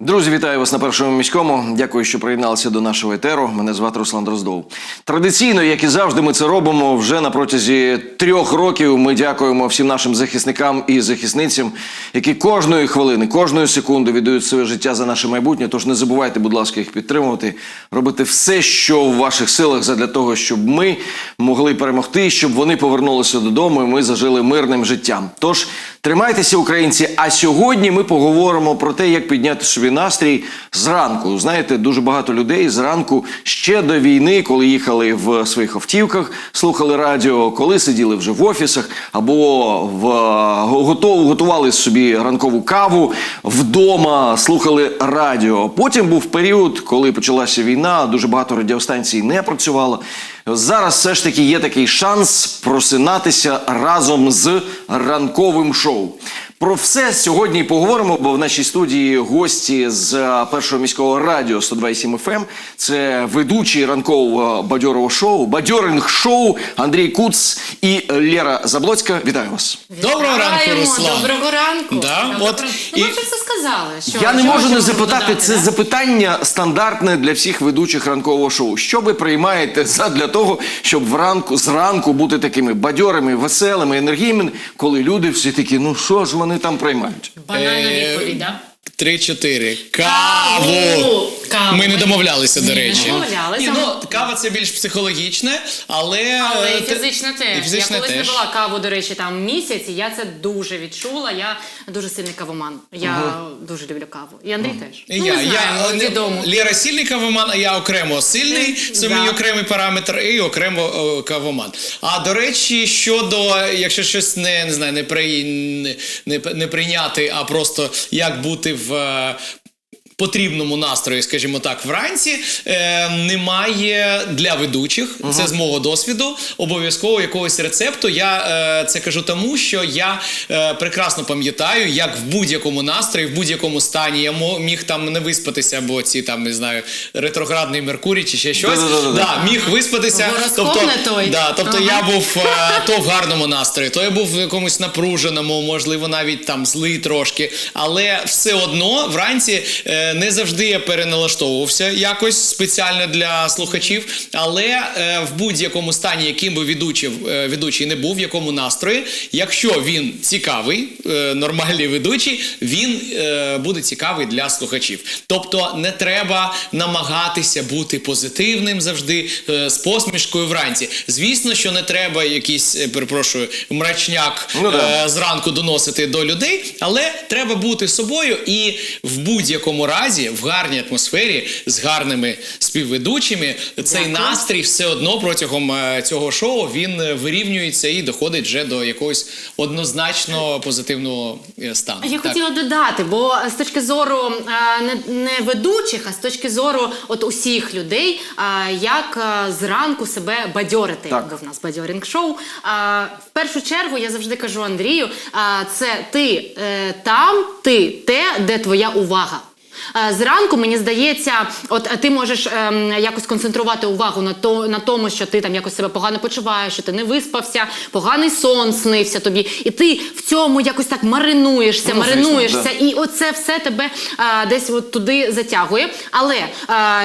Друзі, вітаю вас на першому міському. Дякую, що приєдналися до нашого етеру. Мене звати Руслан Дроздов. Традиційно, як і завжди, ми це робимо вже на протязі трьох років. Ми дякуємо всім нашим захисникам і захисницям, які кожної хвилини, кожної секунди віддають своє життя за наше майбутнє. Тож не забувайте, будь ласка, їх підтримувати, робити все, що в ваших силах, задля того, щоб ми могли перемогти, щоб вони повернулися додому, і ми зажили мирним життям. Тож тримайтеся, українці. А сьогодні ми поговоримо про те, як підняти собі настрій зранку. Знаєте, дуже багато людей зранку ще до війни, коли їхали в своїх автівках, слухали радіо, коли сиділи вже в офісах або в готов, готували собі ранкову каву вдома, слухали радіо. Потім був період, коли почалася війна, дуже багато радіостанцій не працювало. Зараз все ж таки є такий шанс просинатися разом з ранковим шоу. Про все сьогодні поговоримо, бо в нашій студії гості з е, першого міського радіо 102,7 FM. Це ведучий ранкового бадьорового шоу, бадьоринг шоу Андрій Куц і Лера Заблоцька. Вітаю вас. Доброго ранку, Руслан. Доброго ранку. Да, Доброго от Ну, ми вже все сказали. Що, Я не що можу не запитати. додати, Це да? запитання стандартне для всіх ведучих ранкового шоу. Що ви приймаєте за для того, щоб вранку зранку бути такими бадьорими, веселими, енергійними, коли люди всі такі, ну що ж вони там приймають? Банальна Е, відповідь, да? Три-чотири. Каву! Каву. Ми не домовлялися, до Ні, не речі. домовлялися. Ні, ну, кава це більш психологічне, але. Але е, і те- фізично теж. І фізично я колись теж. не пила каву, до речі, там місяць, і я це дуже відчула. Я дуже сильний кавоман. Я дуже люблю каву. І Андрій теж. І Ну, я, ми знаємо, я відомо. Лєра сильний кавоман, а я окремо сильний. Це Да. мій окремий параметр і окремо о, кавоман. А до речі, щодо, якщо щось не, не знаю, не, при, не, не, не прийняти, а просто як бути в. Е, Потрібному настрої, скажімо так, вранці е, немає для ведучих. Це з мого досвіду. Обов'язково якогось рецепту. Я е, це кажу тому, що я е, прекрасно пам'ятаю, як в будь-якому настрої, в будь-якому стані я міг там не виспатися, бо ці там не знаю, ретроградний Меркурій чи ще щось. Да-да-да-да. Да, міг виспатися. Тобто, той. Да, тобто Ага. я був е, то в гарному настрої, то я був в якомусь напруженому, можливо, навіть там злий трошки. Але все одно вранці е, не завжди я переналаштовувався якось спеціально для слухачів. Але е, в будь-якому стані, яким би ведучий, е, ведучий не був, в якому настрої, якщо він цікавий, е, нормальний ведучий, він буде цікавий для слухачів. Тобто не треба намагатися бути позитивним завжди з посмішкою вранці. Звісно, що не треба якийсь, перепрошую, мрачняк Ну да. зранку доносити до людей, але треба бути собою і в будь-якому разі, в гарній атмосфері, з гарними співведучими, цей Дякую. настрій все одно протягом е, цього шоу він е, вирівнюється і доходить вже до якогось однозначно позитивного е, стану. Я Так. хотіла додати, бо з точки зору не, не ведучих, а з точки зору от усіх людей, як зранку себе бадьорити, Так. якби в нас бадьорінг шоу. А, в першу чергу я завжди кажу Андрію: це ти там, ти те, де твоя увага. Е, Зранку мені здається, от е, ти можеш ем, якось концентрувати увагу на то на тому, що ти там якось себе погано почуваєш, що ти не виспався, поганий сон снився тобі, і ти в цьому якось так маринуєшся, Ну, звісно, маринуєшся, да. і оце все тебе е, десь от туди затягує. Але е,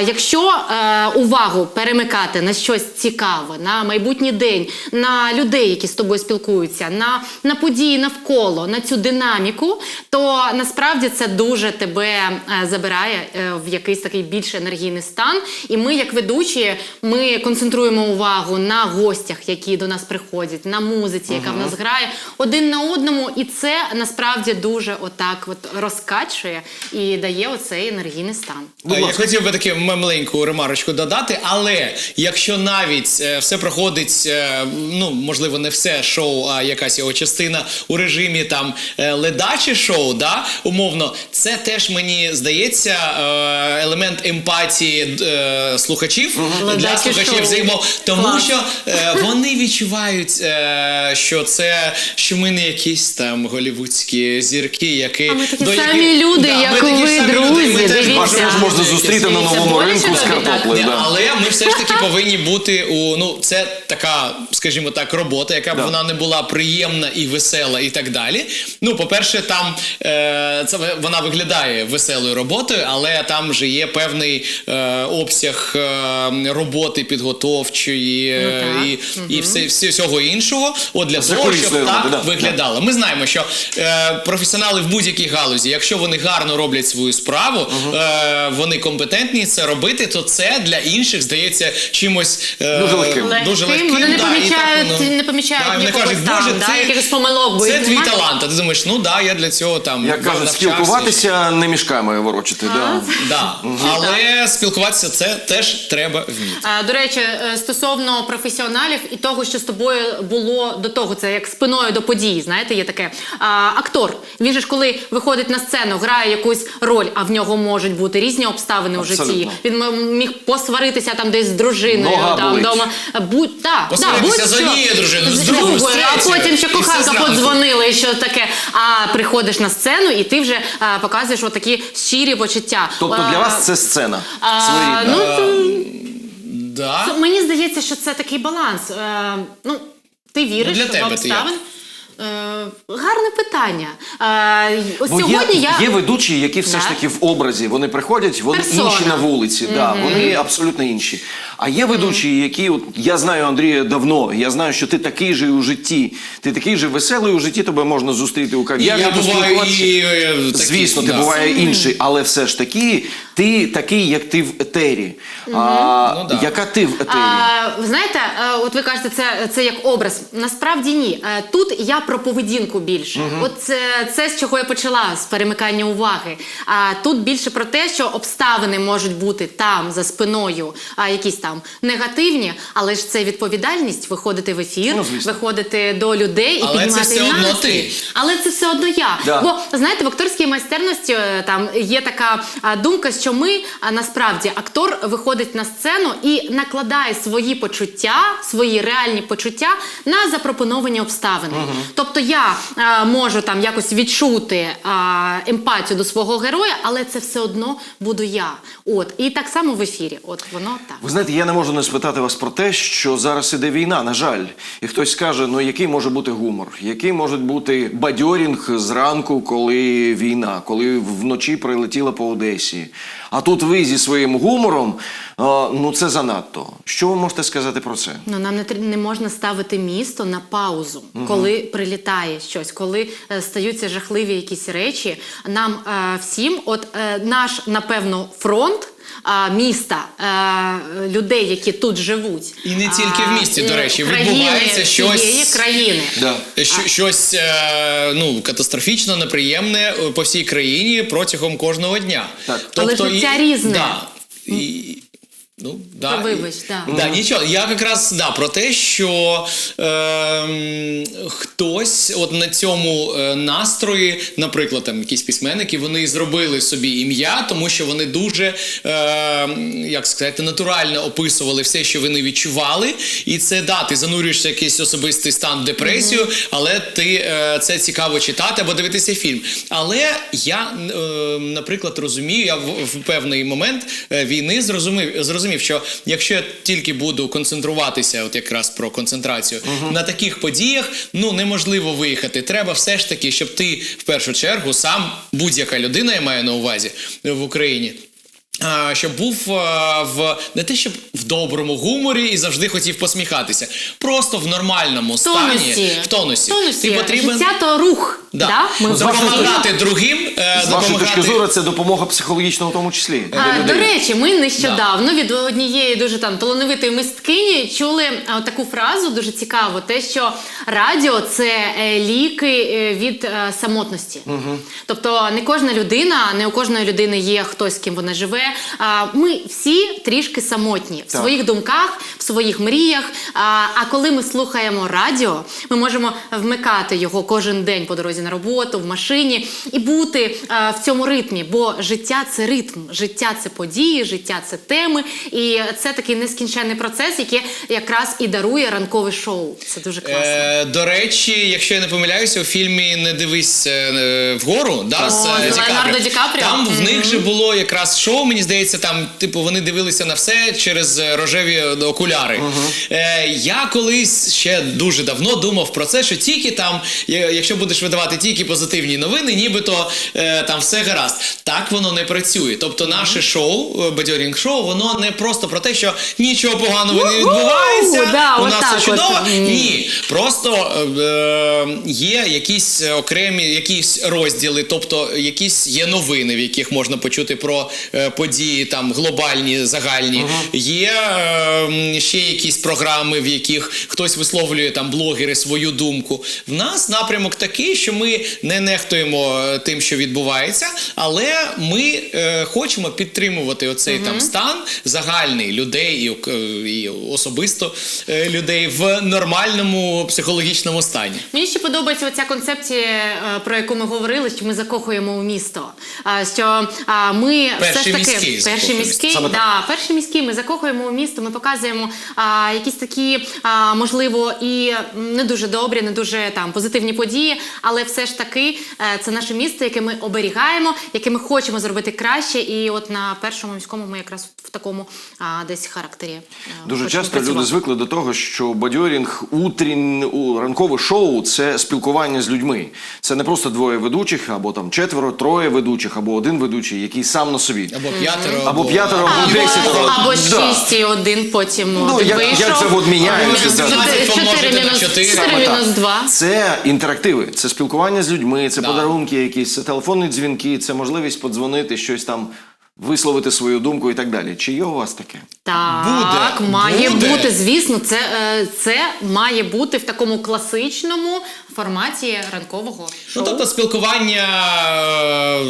якщо е, увагу перемикати на щось цікаве, на майбутній день, на людей, які з тобою спілкуються, на, на події навколо, на цю динаміку, то насправді це дуже тебе е, забирає е, в якийсь такий більш енергійний стан. І ми, як ведучі, ми концентруємо увагу на гостях, які до нас приходять, на музиці, яка в нас грає, один на одному, і це насправді дуже отак от розкачує і дає оцей енергійний стан. Будь Е, Я ласка. хотів би таку маленьку ремарочку додати, але якщо навіть е, все проходить, е, ну можливо, не все шоу, а якась його частина у режимі там е, ледачі шоу, да, умовно, це теж мені здається е, елемент емпатії е, слухачів для слухачів шоу. взаємо, тому Клас. що е, вони відчувають, що це що ми не якісь там голівудські зірки, які А ми такі до самі яких- люди, Да, ми як такі ви, самі люди, ми теж можна зустріти на новому ринку з картоплею. Да. але ми все ж таки повинні бути у ну це така, скажімо так, робота, яка б Да. вона не була приємна і весела, і так далі. Ну, по-перше, там е, це вона виглядає веселою гарною роботою, але там вже є певний е, обсяг е, роботи підготовчої е, Ну, так. і, і все, все, всього іншого. От для того, щоб так да, виглядало. Ми знаємо, що е, професіонали в будь-якій галузі, якщо вони гарно роблять свою справу, е, вони компетентні це робити, то це для інших здається чимось е, Дуже легким. Дуже Легким. легким. Вони не да, помічають- воно- не помічають да, кажуть, там, Боже, да, це, якихось помилок, це твій талант. А ти думаєш, ну да, я для цього там Як кажуть, спілкуватися не мішками ворочити. Да. Да. Але спілкуватися це теж треба вміти. А, До речі, е, стосовно професіоналів і того, що з тобою було до того, це як спиною до події. Знаєте, є таке а, актор. Він же ж коли виходить на сцену, грає якусь роль, а в нього можуть бути різні обставини в житті. Абсолютно. Він м- міг посваритися там десь з дружиною, Нога там болить. вдома. Будь та, Посваритися да, з будь-що. однією дружиною, з З другою, з другою, а третьою, потім ще і все коханка подзвонила, і що таке. А приходиш на сцену, і ти вже а, показуєш отакі щирі почуття. Тобто для вас це сцена своєрідна. ну, Да. Мені здається, що це такий баланс. Е, ну, ти віриш Ну, для в тебе ти обставин? Е, гарне питання. Е, ось Бо сьогодні є, я є ведучі, які все ж таки в образі. Вони приходять, вони Персона. інші на вулиці. Да, вони абсолютно інші. А є ведучі, які от я знаю Андрія давно. Я знаю, що ти такий же у житті. Ти такий же веселий у житті. Тебе можна зустріти у кав'ярні. я буваю і е, Звісно, ти да. буває інший, але все ж таки ти такий, як ти в етері. А, Ну, да. Яка ти в етері? А, ви знаєте, е, от ви кажете, це, це як образ. Насправді ні. Е, Тут я про поведінку більше. От це, це з чого я почала з перемикання уваги. А тут більше про те, що обставини можуть бути там за спиною, а якісь там негативні, але ж це відповідальність виходити в ефір, Ну, виходити до людей і Але це піднімати все їм одно ти. Але це все одно я. Да. Бо знаєте, в акторській майстерності е, там є така думка, що ми насправді актор виходить на сцену і накладає свої почуття, свої реальні почуття на запропоновані обставини. Тобто я а, можу там якось відчути а, емпатію до свого героя, але це все одно буду я. От і так само в ефірі. От воно так. Ви знаєте, я не можу не спитати вас про те, що зараз іде війна, на жаль. І хтось скаже, ну який може бути гумор, який може бути бадьорінг зранку, коли війна, коли вночі прилетіла по Одесі. А тут ви зі своїм гумором, ну це занадто. Що ви можете сказати про це? Ну нам не не можна ставити місто на паузу, коли прилітає щось, коли е, стаються жахливі якісь речі. Нам е, всім, от е, наш напевно фронт. А, Міста людей, які тут живуть, І не тільки в місті, до е, речі, країни, відбувається щось- країни. Да. Що, щось е, ну, катастрофічно неприємне е, по всій країні протягом кожного дня. Тобто Але ж і... різне. Да, і, ну, да, вибач, і- да. Да, нічого. Я якраз да, про те, що ем, хтось от на цьому е, настрої, наприклад, там якісь письменники, вони зробили собі ім'я, тому що вони дуже, ем, як сказати, натурально описували все, що вони відчували. І це да, ти занурюєшся в якийсь особистий стан депресію, але ти е, це цікаво читати або дивитися фільм. Але я, е, наприклад, розумію, я в, в певний момент е, війни зрозумів, зрозумів, що якщо я тільки буду концентруватися, от якраз про концентрацію на таких подіях, ну неможливо виїхати. Треба все ж таки, щоб ти в першу чергу сам будь-яка людина, я маю на увазі в Україні. А, Щоб був в не те, щоб в доброму гуморі і завжди хотів посміхатися, просто в нормальному стані, Тонусі. в тонусі. Тонусі. Ти потрібен Життя то рух. Да. Да? Ми Ну, з допомагати другим, е, З вашої точки зору, це допомога психологічна в тому числі. для А, людей. до речі, ми нещодавно від однієї дуже там талановитої мисткині чули а, таку фразу дуже цікаву: те, що радіо це е, ліки е, від е, самотності. Тобто не кожна людина, не у кожної людини є хтось, з ким вона живе. А, ми всі трішки самотні в Так. своїх думках, в своїх мріях. А, а коли ми слухаємо радіо, ми можемо вмикати його кожен день по дорозі на роботу, в машині і бути а, в цьому ритмі. Бо життя це ритм, життя це події, життя це теми. І це такий нескінченний процес, який якраз і дарує ранкове шоу. Це дуже класно. Е, до речі, якщо я не помиляюся, у фільмі Не дивись е, вгору, да, О, з, з е, Ді Леонардо Капріо. Ді Капріо. Там в них же було якраз шоу, мені мені здається, там, типу, вони дивилися на все через е, рожеві окуляри. Е, я колись ще дуже давно думав про це, що тільки там, якщо будеш видавати тільки позитивні новини, нібито е, там все гаразд. Так воно не працює. Тобто, наше шоу, е, бадьорінг шоу, воно не просто про те, що нічого поганого не відбувається. Да, у нас все чудово. от. Ні. Ні, просто е, е, є якісь окремі якісь розділи, тобто якісь є новини, в яких можна почути про е, події там глобальні, загальні. Є е, ще якісь програми, в яких хтось висловлює там блогери свою думку. В нас напрямок такий, що ми не нехтуємо е, тим, що відбувається, але ми е, хочемо підтримувати оцей там стан загальний людей і, ок- і особисто е, людей в нормальному психологічному стані. Мені ще подобається оця концепція, е, про яку ми говорили, що ми закохуємо у місто. Що ми Перший все ж таки міський перший міський, Саме так. да, перший міський. Ми закохуємо у місто. Ми показуємо а, якісь такі, а, можливо, і не дуже добрі, не дуже там позитивні події, але все ж таки е, це наше місто, яке ми оберігаємо, яке ми хочемо зробити краще. І от на першому міському ми якраз в такому а, десь характері. е, Дуже часто люди звикли до того, що бадьорінг, утрін, у- ранкове шоу це спілкування з людьми. Це не просто двоє ведучих, або там четверо, троє ведучих, або один ведучий, який сам на собі. Або п'ятеро, Або п'ятеро, або Або, десятеро. або шість і один потім Ну, один як- вийшов. як це от міняється, Мінус да. чотири- 12 помножити на мінус- чотири. чотири Саме так. мінус два. Це інтерактиви, це спілкування з людьми, це Да. подарунки якісь, це телефонні дзвінки, це можливість подзвонити, щось там висловити свою думку і так далі. Чи є у вас таке? Так, Буде, має буде. бути, звісно, це, е, це має бути в такому класичному форматі ранкового Ну, тобто спілкування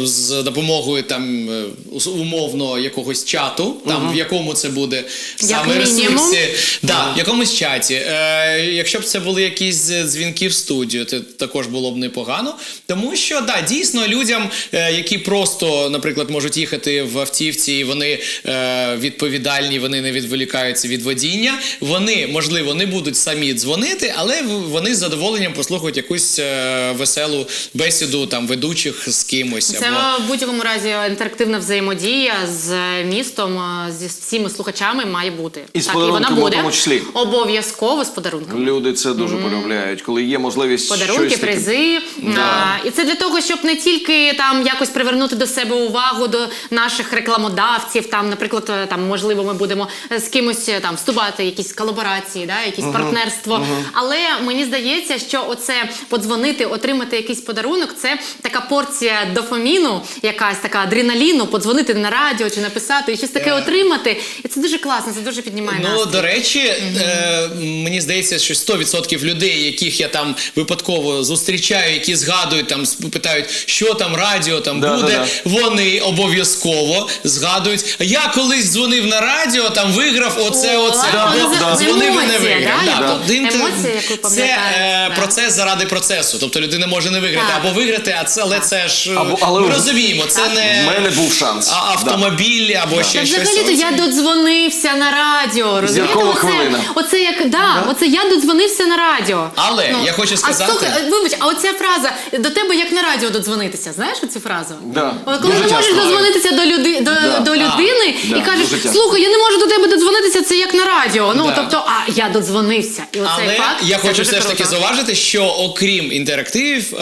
е, з допомогою там е, умовно якогось чату, там в якому це буде саме мінімум. ресурсі, да, в якомусь чаті. Е, якщо б це були якісь дзвінки в студію, це також було б непогано. Тому що да, дійсно людям, е, які просто, наприклад, можуть їхати в автівці, і вони е, відповідальні, вони не відволікаються від водіння. Вони можливо не будуть самі дзвонити, але вони з задоволенням послухають якусь е, веселу бесіду там ведучих з кимось. Це або... в будь-якому разі інтерактивна взаємодія з містом, е, зі всіма слухачами має бути. І з так, і вона подарунками в буде тому числі. обов'язково з подарунками. Люди це дуже полюбляють, коли є можливість Подарунки, щось призи. Да. А, і це для того, щоб не тільки там якось привернути до себе увагу до наших рекламодавців. Там, наприклад, е, там можливо, ми будемо е, з кимось е, там вступати, якісь колаборації, да, якісь партнерство. Але мені здається, що оце подзвонити, отримати якийсь подарунок, це така порція дофаміну, якась така адреналіну, подзвонити на радіо чи написати і щось таке Е. отримати. І це дуже класно, це дуже піднімає Ну, настрій. до речі, е, мені здається, що 100% людей, яких я там випадково зустрічаю, які згадують, там питають, що там радіо там Да, буде, да, вони обов'язково згадують. Я колись дзвонив на радіо, там виграв оце, О, оце. да, або да. дзвонив і не виграв. да, Да, яку- тобто емоція, яку це пам'ятають, е, да. процес заради процесу. Тобто людина може не виграти Так. або виграти, а це, але це ж е, Або- але ми розуміємо, це Так. не В мене був шанс. а- автомобіль або ще Та щось. взагалі-то я додзвонився на радіо. Розумієте, оце, хвилина. оце як да, оце я додзвонився на радіо. Але я хочу сказати- А слухай, вибач, а оця фраза до тебе як на радіо додзвонитися. Знаєш оцю фразу? Да, От коли дуже ти можеш часто. додзвонитися до люди до, Да. до людини да, і кажеш, слухай, я не можу до тебе додзвонитися, це як на радіо. Ну Да. тобто, а я додзвонився. І оцей Але факт я хочу все ж таки зауважити, що окрім інтерактивів, е-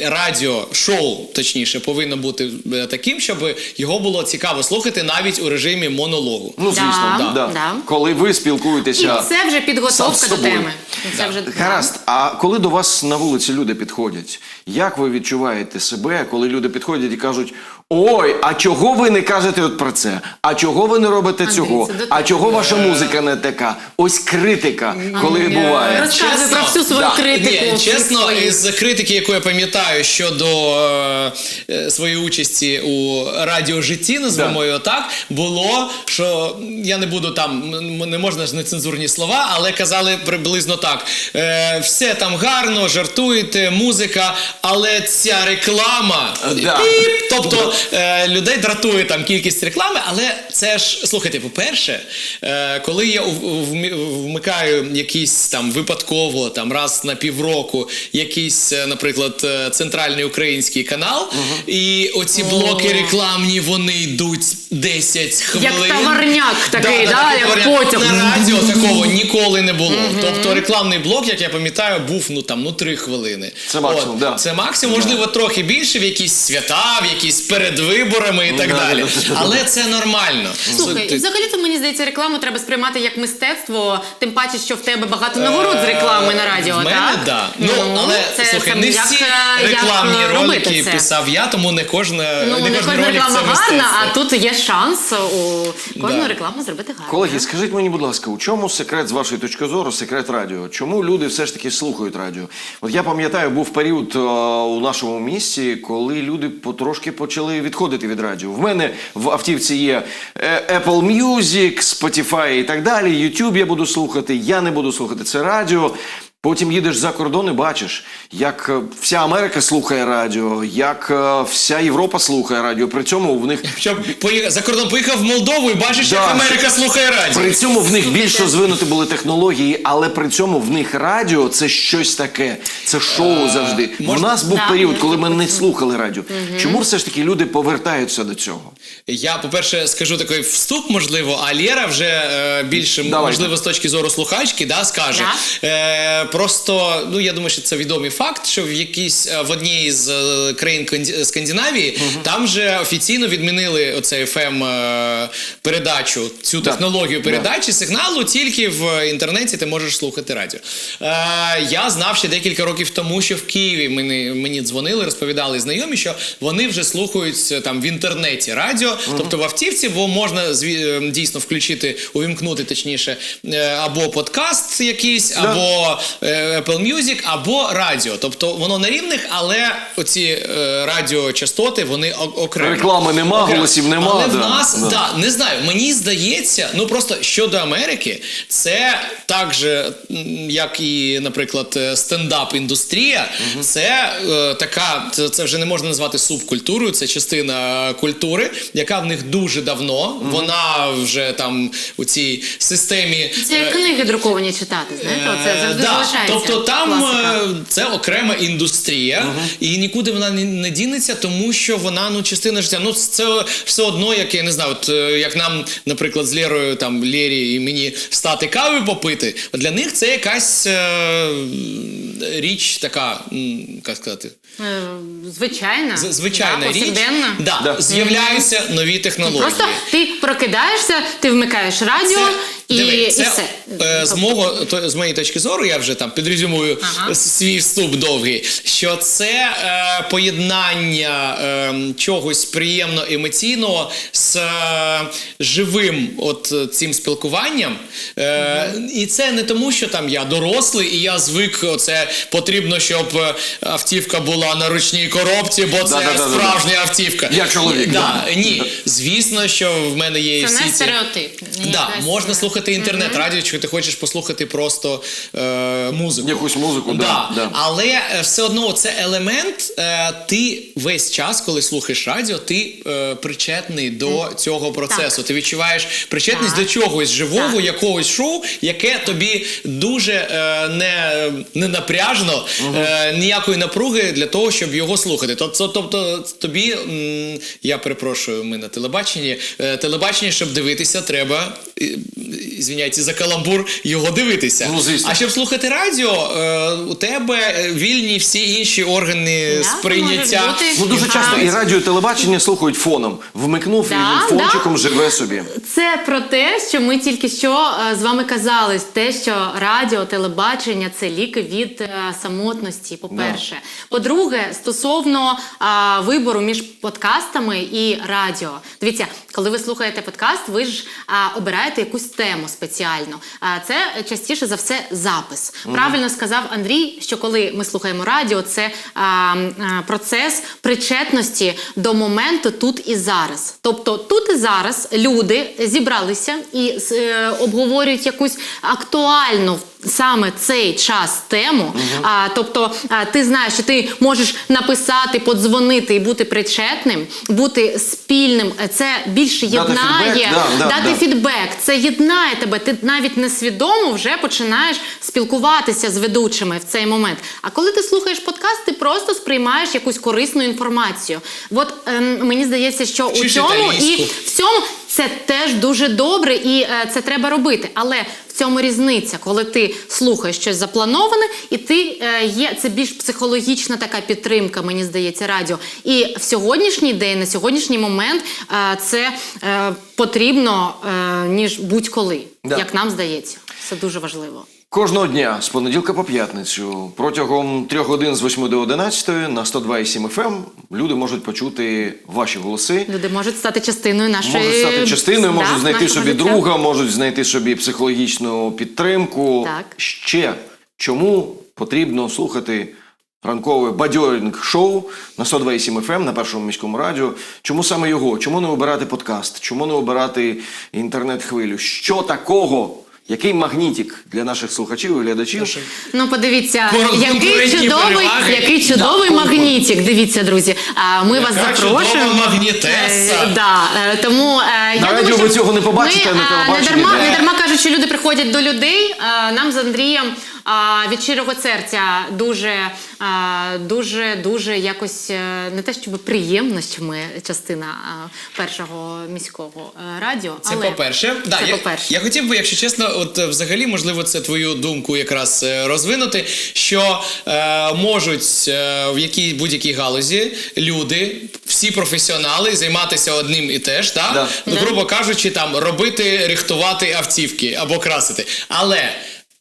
радіо, шоу, точніше, повинно бути е, таким, щоб його було цікаво слухати навіть у режимі монологу. Ну, звісно, Да, да. да. коли ви І спілкуєтеся. це вже підготовка до теми. Це вже Гаразд, а коли до вас на вулиці люди підходять, як ви відчуваєте себе, коли люди підходять і кажуть: Ой, а чого ви не кажете от про це? А чого ви не робите Андрій, цього? це до А тебе. чого ваша музика не така? Ось критика, коли буває. Розказуй про всю свою да. критику. Ні, чесно, своїх. із критики, яку я пам'ятаю щодо е, е, своєї участі у радіожитті, назвемо Да. його так, було, що я не буду там, м- не можна ж нецензурні слова, але казали приблизно так: е, все там гарно, жартуєте, музика, але ця реклама. Да. піп, Тобто е, людей дратує там кількість реклами, але це ж слухайте, по-перше, е, коли я вмикаю якийсь там випадково, там раз на півроку, якийсь, е, наприклад, е, центральний український канал, і оці блоки рекламні вони йдуть 10 хвилин. Як товарняк такий, да, такий як товарняк. потяг. На радіо такого ніколи не було. Тобто рекламний блок, як я пам'ятаю, був ну там ну 3 хвилини. Це максимум, да. Це максимум, можливо, трохи більше в якісь свята, в якісь перед виборами і так далі. да, да, да. Але це нормально. Слухай, Ти- взагалі-то мені здається, рекламу треба сприймати як мистецтво, тим паче, що в тебе багато нагород з реклами на радіо. В мене, так? да. Ну, але це слухай, не всі е, рекламні е, ролики писав я, тому не кожна Ну, не кожна реклама гарна, а тут є шанс у кожну рекламу зробити гарно. Колеги, скажіть мені, будь ласка, у чому секрет з вашої точки зору, секрет радіо? Чому люди все ж таки слухають радіо? От я пам'ятаю, був період е, у нашому місті, коли люди потрошки почали відходити від радіо. В мене в автівці є е, Apple Music, Spotify і так далі. YouTube я буду слухати, я не буду слухати це радіо. Потім їдеш за кордон і бачиш, як е, вся Америка слухає радіо, як е, вся Європа слухає радіо. При цьому в них Щоб поїхав за кордон поїхав в Молдову і бачиш, Да. як Америка слухає радіо. При цьому в них більш розвинуті були технології, але при цьому в них радіо це щось таке. Це шоу завжди. У нас був період, коли ми не слухали радіо. Чому все ж таки люди повертаються до цього? Я, по-перше, скажу такий вступ, можливо, а Лєра вже е, більше Давайте. можливо з точки зору слухачки, да, скаже. Е, просто ну я думаю, що це відомий факт, що в якійсь е, в одній з е, країн Скандинавії там же офіційно відмінили оцей fm е, передачу, цю технологію передачі сигналу. Тільки в інтернеті ти можеш слухати радіо. Е, я знав ще декілька років тому, що в Києві мені, мені дзвонили, розповідали знайомі, що вони вже слухають там в інтернеті радіо, тобто в автівці, бо можна зві- е, дійсно включити, увімкнути точніше, е, або подкаст якийсь, або е, Apple Music, або радіо. Тобто воно на рівних, але оці радіочастоти вони окремі. Реклами нема, Окремо. голосів нема, Але в нас да. да, не знаю. Мені здається, ну просто щодо Америки, це так же, як і, наприклад, стендап-індустрія, це е, така, це, це вже не можна назвати субкультурою, це частина культури, яка в них дуже давно. Вона вже там у цій системі. Це як е, книги друковані читати, знаєте, оце Е, завжди да. залишається. Тобто там класика. е, це окрема індустрія, і нікуди вона не, не дінеться, тому що вона ну частина життя. Ну це все одно, як я не знаю, от е, як нам, наприклад, з Лєрою, там Лєрі і мені встати кави попити. Для них це якась е, річ така, м, як сказати, Е, Звичайна. звичайна да, річ. повсякденна. Да, Да. З'являються нові технології. Просто ти прокидаєшся, ти вмикаєш радіо диви, і це, все. е, з, мого, то, з моєї точки зору, я вже там підрезюмую Ага. свій вступ довгий, що це е, поєднання е, чогось приємно емоційного з е, живим от цим спілкуванням. Е, І це не тому, що там я дорослий і я звик, оце потрібно, щоб е, автівка була на ручній коробці, бо це Да-да-да-да-да. справжня автівка. Я чоловік, да. да, ні. Звісно, що в мене є Це всі не ці... стереотип. не Да, можна е, слухати інтернет, радіо, якщо ти хочеш послухати просто е, музику. Якусь музику, да, да. Але е, все одно це елемент. Е, ти весь час, коли слухаєш радіо, ти е, причетний до цього процесу. Ти відчуваєш причетність Так. до чогось живого, Так. якогось шоу, яке тобі дуже е, не, не напряжно, е, ніякої напруги для того, щоб його слухати. Тобто, тобто тобі, м, я перепрошую, ми на телебаченні. е, телебачення, щоб дивитися, треба. Звіняйте за каламбур, його дивитися. Ну, звісно. А щоб слухати радіо, е, у тебе вільні всі інші органи Да, сприйняття. Ну дуже часто і радіо, і телебачення слухають фоном. Вмикнув і Да, він фончиком живе собі. Це про те, що ми тільки що е, з вами казали, те, що радіо, телебачення це ліки від е, самотності. По-перше, по-друге, стосовно а, вибору між подкастами і радіо. Дивіться, коли ви слухаєте подкаст, ви ж а, обираєте якусь тему спеціально. Це частіше за все запис. Правильно сказав Андрій, що коли ми слухаємо радіо, це а, а, процес причетності до моменту тут і зараз. Тобто тут і зараз люди зібралися і е, обговорюють якусь актуальну саме цей час тему. А, тобто а, ти знаєш, що ти можеш написати, подзвонити і бути причетним, бути спільним. Це більше Дати єднає, фідбек, да, да, дати да. фідбек. Це єднає тебе. Ти навіть несвідомо вже починаєш спілкуватися з ведучими в цей момент. А коли ти слухаєш подкаст, ти просто сприймаєш якусь корисну інформацію. От ем, мені здається, що у цьому і в цьому це теж дуже добре, і е, це треба робити. Але в цьому різниця, коли ти слухаєш щось заплановане, і ти е, є це більш психологічна така підтримка, мені здається, радіо. І в сьогоднішній день, на сьогоднішній момент, е, це потрібно ніж будь-коли, Да. як нам здається. Це дуже важливо. Кожного дня з понеділка по п'ятницю протягом трьох годин з 8 до 11 на 102,7 FM ем люди можуть почути ваші голоси. Люди можуть стати частиною нашої Можуть стати частиною, да, можуть знайти собі життя. друга, можуть знайти собі психологічну підтримку. Так. Ще чому потрібно слухати ранкове бадьорінг шоу на 102,7 FM ем на першому міському радіо. Чому саме його? Чому не обирати подкаст? Чому не обирати інтернет-хвилю? Що такого? Який магнітик для наших слухачів і глядачів? Ну, подивіться, який чудовий, який чудовий магнітик. Дивіться, друзі. А ми вас запрошуємо. чудова магнітеса. Е, да, е, тому е, я радіо думаю, ви що цього не побачите, ми, а на е, не дарма, не дарма кажуть, що люди приходять до людей. Е, Нам з Андрієм від щирого серця дуже, дуже, дуже якось е, не те, щоб приємно, що ми частина першого міського е, радіо. Це але по-перше. Да, це я, по-перше. я хотів би, якщо чесно, от е, взагалі, можливо, це твою думку якраз розвинути, що е, можуть е, в якій будь-якій галузі люди, всі професіонали, займатися одним і теж, так? Да. Ну, Да. грубо кажучи, там робити, рихтувати автівки або красити. Але.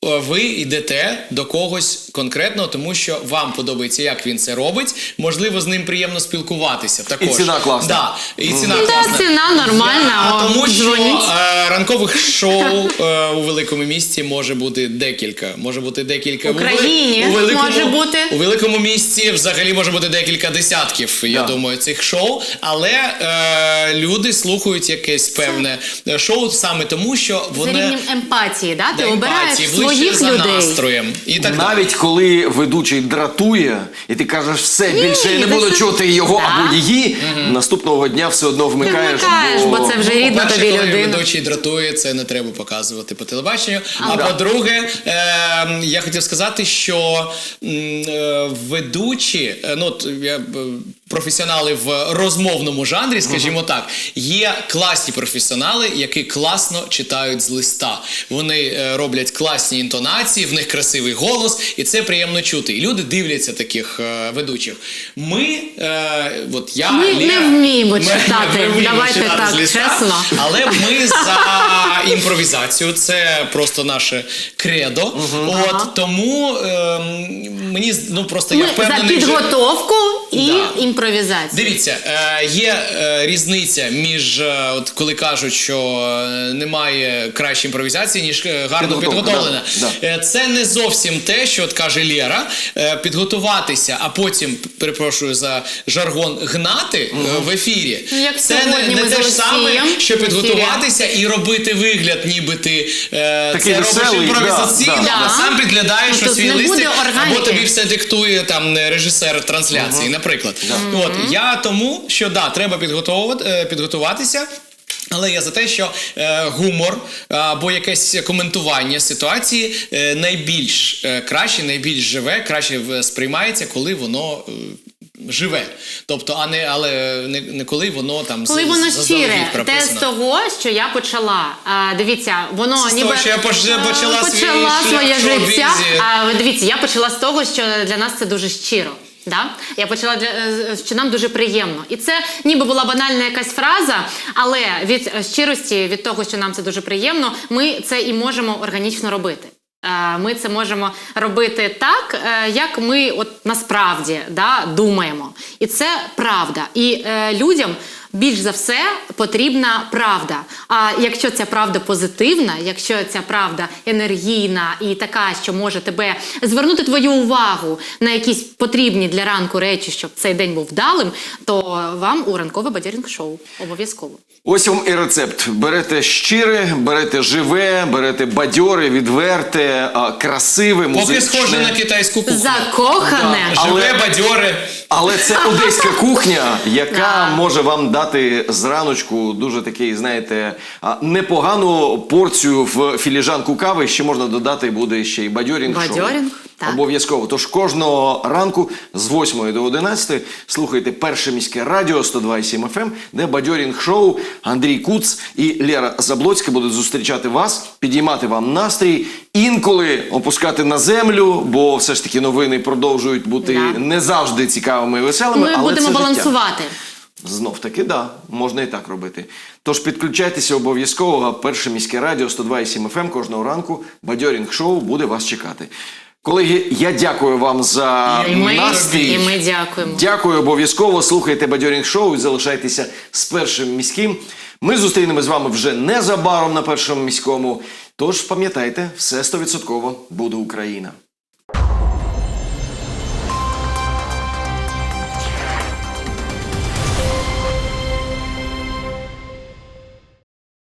Е, Ви йдете до когось конкретного, тому що вам подобається, як він це робить. Можливо, з ним приємно спілкуватися. Також ціна класна. Да, і ціна класна. Та ціна нормальна. Я- тому що е, ранкових шоу е, у великому місті може бути декілька. Може бути декілька В Україні у великому, може бути. у великому місті. Взагалі може бути декілька десятків. Я думаю, цих шоу. Але е, люди слухають якесь певне е, шоу саме тому, що За вони рівнем емпатії, да? ти обираєш емпатії, ближче своїх за людей. настроєм і так далі. Навіть коли ведучий дратує, і ти кажеш, все Ні, більше я не буду це- чути його Да. або її, наступного дня все одно вмикаєш. вмикаєш, бо це вже рідна По-перше, тобі коли людина. ведучий дратує, це не треба показувати по телебаченню. А по-друге, е, я хотів сказати, що е, ведучі, е, ну я б, професіонали в розмовному жанрі, скажімо так, є класні професіонали, які класно читають з листа. Вони е, роблять класні інтонації, в них красивий голос, і це приємно чути. І люди дивляться таких е, ведучих. Ми, е, от я Ми Лера, не вміємо ми читати. не вміємо Давайте читати так, з листа, чесно. але ми за імпровізацію. Це просто наше кредо. От тому ем, мені ну просто я Ми за впевнений. що- підготовку і Да. імпровізацію. Дивіться, е, є е, різниця між е, от коли кажуть, що е, немає кращої імпровізації, ніж е, гарно підготовлена. да, Е, Це не зовсім те, що от каже Лєра, е, підготуватися, а потім перепрошую за жаргон гнати е, в ефірі. Ну, як це не, не те ж саме, що підготуватися і робити вигляд, ніби ти е, Такий це робиш веселий, імпровізаційно, да, да. а сам підглядаєш Ну, у свій не буде листик, або органіки. тобі все диктує там е, режисер трансляції, наприклад. От я тому, що да, треба підготовувати, е, підготуватися. Але я за те, що е, гумор або якесь коментування ситуації е, найбільш е, краще, найбільш живе, краще в- сприймається, коли воно е, живе. Тобто, а не але не, не коли воно там Коли з- воно щире, те з того, що я почала. А, дивіться, воно З того, ніби що я поч- почала свій почала шлях своє життя. А дивіться, я почала з того, що для нас це дуже щиро. Да? Я почала для е, що нам дуже приємно, і це ніби була банальна якась фраза, але від щирості, від того, що нам це дуже приємно, ми це і можемо органічно робити. Е, Ми це можемо робити так, е, як ми от насправді да, думаємо. І це правда. І е, людям більш за все потрібна правда. А якщо ця правда позитивна, якщо ця правда енергійна і така, що може тебе звернути твою увагу на якісь потрібні для ранку речі, щоб цей день був вдалим, то вам у ранкове бадьорінг шоу обов'язково. Ось вам і рецепт. Берете щире, берете живе, берете бадьоре, відверте, красиве, Поки музичне. схоже на китайську кухню. Закохане. Але- Живе, бадьоре. Але це одеська кухня, яка може вам дати зраночку дуже такий, знаєте, непогану порцію в філіжанку кави. Ще можна додати буде ще й бадьорінг. Бадьорінг, так. Обов'язково. Тож кожного ранку з 8 до 11 слухайте перше міське радіо 102,7 FM, ем, де бадьорінг шоу Андрій Куц і Лера Заблоцька будуть зустрічати вас, підіймати вам настрій, інколи опускати на землю, бо все ж таки новини продовжують бути Да. не завжди цікавими і веселими. Ми але будемо це життя. Знов таки, да, можна і так робити. Тож підключайтеся обов'язково. Перше міське радіо 102,7 FM ем кожного ранку. Бадьорінг шоу буде вас чекати. Колеги, я дякую вам за І ми, настрій. і ми дякуємо. Дякую обов'язково. Слухайте бадьорінг шоу і залишайтеся з першим міським. Ми зустрінемось з вами вже незабаром на першому міському. Тож пам'ятайте, все стовідсотково буде Україна.